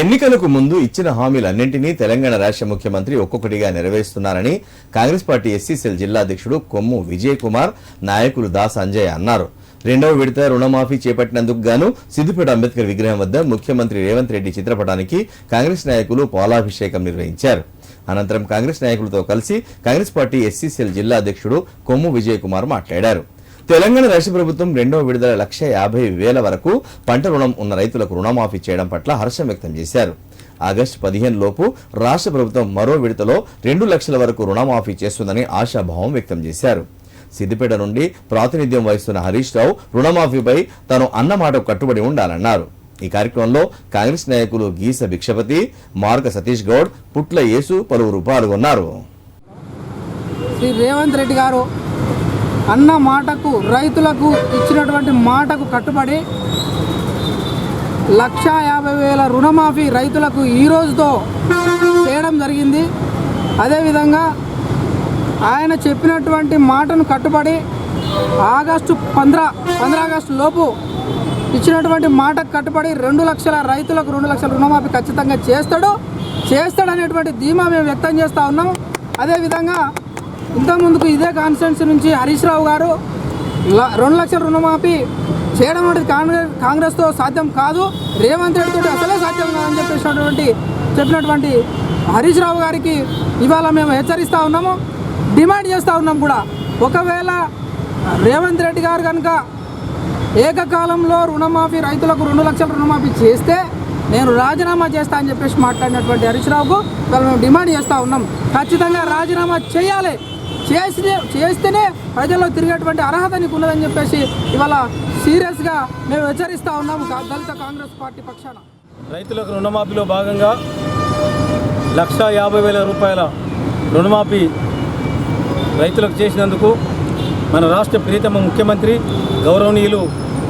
ఎన్నికలకు ముందు ఇచ్చిన హామీలన్నింటినీ తెలంగాణ రాష్ట్ర ముఖ్యమంత్రి ఒక్కొక్కటిగా నెరవేరుస్తున్నారని కాంగ్రెస్ పార్టీ ఎస్సీసీఎల్ జిల్లా అధ్యక్షుడు కొమ్ము విజయ్ కుమార్ నాయకులు దాస్ అంజయ్ అన్నారు. రెండవ విడత రుణమాఫీ చేపట్టినందుకు గాను సిద్దిపేట అంబేద్కర్ విగ్రహం వద్ద ముఖ్యమంత్రి రేవంత్ రెడ్డి చిత్రపటానికి కాంగ్రెస్ నాయకులు పాలాభిషేకం నిర్వహించారు. అనంతరం కాంగ్రెస్ నాయకులతో కలిసి కాంగ్రెస్ పార్టీ ఎస్సీసీఎల్ జిల్లా అధ్యక్షుడు కొమ్ము విజయ్ కుమార్ మాట్లాడారు. తెలంగాణ రాష్ట్ర ప్రభుత్వం రెండవ విడుదల లక్ష యాభై వేల వరకు పంట రుణం ఉన్న రైతులకు రుణమాఫీ చేయడం పట్ల హర్షం వ్యక్తం చేశారు. ఆగస్టు పదిహేను లోపు రాష్ట్ర ప్రభుత్వం మరో విడతలో రెండు లక్షల వరకు రుణమాఫీ చేస్తుందని ఆశాభావం వ్యక్తం చేశారు. సిద్దిపేట నుండి ప్రాతినిధ్యం వహిస్తున్న హరీష్ రావు రుణమాఫీపై తాను అన్నమాట కట్టుబడి ఉండాలన్నారు. ఈ కార్యక్రమంలో కాంగ్రెస్ నాయకులు గీస భిక్షపతి మార్క సతీష్ గౌడ్ పుట్ల యేసు పలువురు పాల్గొన్నారు. శ్రీ రేవంత్ రెడ్డి గారు అన్న మాటకు రైతులకు ఇచ్చినటువంటి మాటకు కట్టుబడి లక్ష యాభై వేల రుణమాఫీ రైతులకు ఈ రోజుతో చేయడం జరిగింది. అదేవిధంగా ఆయన చెప్పినటువంటి మాటను కట్టుబడి ఆగస్టు పంద్ర పంద్ర ఆగస్టు లోపు ఇచ్చినటువంటి మాటకు కట్టుబడి రెండు లక్షల రైతులకు రెండు లక్షల రుణమాఫీ ఖచ్చితంగా చేస్తాడు. చేస్తాడనేటువంటి ధీమా మేము వ్యక్తం చేస్తూ ఉన్నాం. అదేవిధంగా ఇంతకుముందుకు ఇదే కాన్స్టిట్యున్సీ నుంచి హరీష్ రావు గారు ల- రెండు లక్షల రుణమాఫీ చేయడం అనేది కాంగ్రెస్ కాంగ్రెస్తో సాధ్యం కాదు. రేవంత్ రెడ్డితో అసలే సాధ్యం కాదని చెప్పేసినటువంటి చెప్పినటువంటి హరీష్ రావు గారికి ఇవాళ మేము హెచ్చరిస్తూ ఉన్నాము. డిమాండ్ చేస్తూ ఉన్నాం కూడా. ఒకవేళ రేవంత్ రెడ్డి గారు కనుక ఏకకాలంలో రుణమాఫీ రైతులకు రెండు లక్షల రుణమాఫీ చేస్తే నేను రాజీనామా చేస్తా అని చెప్పేసి మాట్లాడినటువంటి హరీష్ రావుకు ఇవాళ మేము డిమాండ్ చేస్తూ ఉన్నాం. ఖచ్చితంగా రాజీనామా చేయాలి. చేసి చేస్తేనే ప్రజల్లో తిరిగేటువంటి అర్హత నీకు ఉన్నదని చెప్పేసి ఇవాళ సీరియస్గా మేము హెచ్చరిస్తూ ఉన్నాము దళిత కాంగ్రెస్ పార్టీ పక్షాన. రైతులకు రుణమాఫీలో భాగంగా లక్ష యాభై వేల రూపాయల రుణమాఫీ రైతులకు చేసినందుకు మన రాష్ట్ర ప్రియతమ ముఖ్యమంత్రి గౌరవనీయులు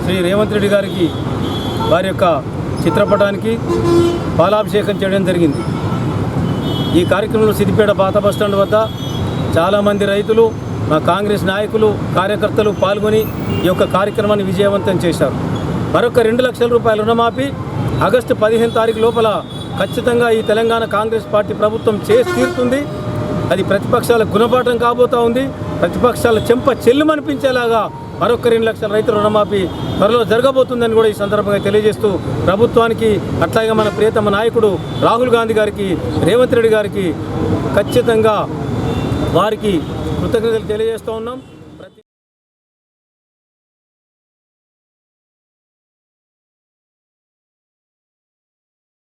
శ్రీ రేవంత్ రెడ్డి గారికి వారి యొక్క చిత్రపటానికి పాలాభిషేకం చేయడం జరిగింది. ఈ కార్యక్రమంలో సిద్దిపేట పాత బస్టాండ్ వద్ద చాలామంది రైతులు మా కాంగ్రెస్ నాయకులు కార్యకర్తలు పాల్గొని ఈ యొక్క కార్యక్రమాన్ని విజయవంతం చేశారు. మరొక రెండు లక్షల రూపాయల రుణమాఫీ ఆగస్టు పదిహేను తారీఖు లోపల ఖచ్చితంగా ఈ తెలంగాణ కాంగ్రెస్ పార్టీ ప్రభుత్వం చేసి తీరుతుంది. అది ప్రతిపక్షాల గుణపాఠం కాబోతా ఉంది. ప్రతిపక్షాల చెంప చెల్లుమనిపించేలాగా మరొక రెండు లక్షల రైతుల రుణమాఫీ త్వరలో జరగబోతుందని కూడా ఈ సందర్భంగా తెలియజేస్తూ ప్రభుత్వానికి అట్లాగే మన ప్రియతమ నాయకుడు రాహుల్ గాంధీ గారికి రేవంత్ రెడ్డి గారికి ఖచ్చితంగా వారికి కృతజ్ఞతలు తెలియజేస్తూ ఉన్నాం.